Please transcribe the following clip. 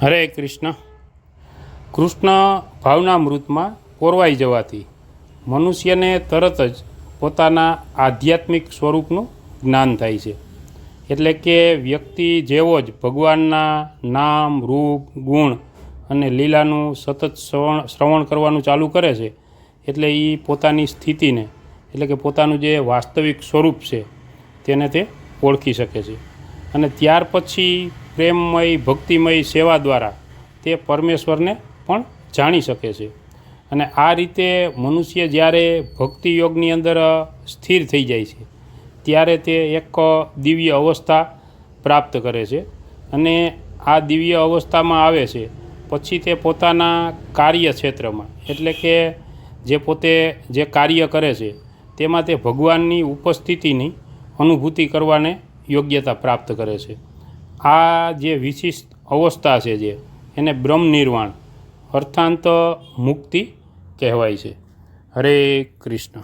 હરે કૃષ્ણ. કૃષ્ણ ભાવનામૃતમાં કોરવાઈ જવાથી મનુષ્યને તરત જ પોતાના આધ્યાત્મિક સ્વરૂપનું જ્ઞાન થાય છે. એટલે કે વ્યક્તિ જેવો જ ભગવાનના નામ, રૂપ, ગુણ અને લીલાનું સતત શ્રવણ શ્રવણ કરવાનું ચાલુ કરે છે, એટલે એ પોતાની સ્થિતિને, એટલે કે પોતાનું જે વાસ્તવિક સ્વરૂપ છે, તેને તે ઓળખી શકે છે. અને ત્યાર પછી પ્રેમમય, ભક્તિમય સેવા દ્વારા તે પરમેશ્વરને પણ જાણી શકે છે. અને આ રીતે મનુષ્ય જ્યારે ભક્તિ યોગની અંદર સ્થિર થઈ જાય છે, ત્યારે તે એક દિવ્ય અવસ્થા પ્રાપ્ત કરે છે અને આ દિવ્ય અવસ્થામાં આવે છે. પછી તે પોતાના કાર્ય ક્ષેત્રમાં, એટલે કે જે પોતે જે કાર્ય કરે છે, તેમાં તે ભગવાનની ઉપસ્થિતિની અનુભૂતિ કરવાને યોગ્યતા પ્રાપ્ત કરે છે. આ જે વિશિષ્ટ અવસ્થા છે જે, એને બ્રહ્મ નિર્વાણ, અર્થાંત મુક્તિ કહેવાય છે. હરે કૃષ્ણ.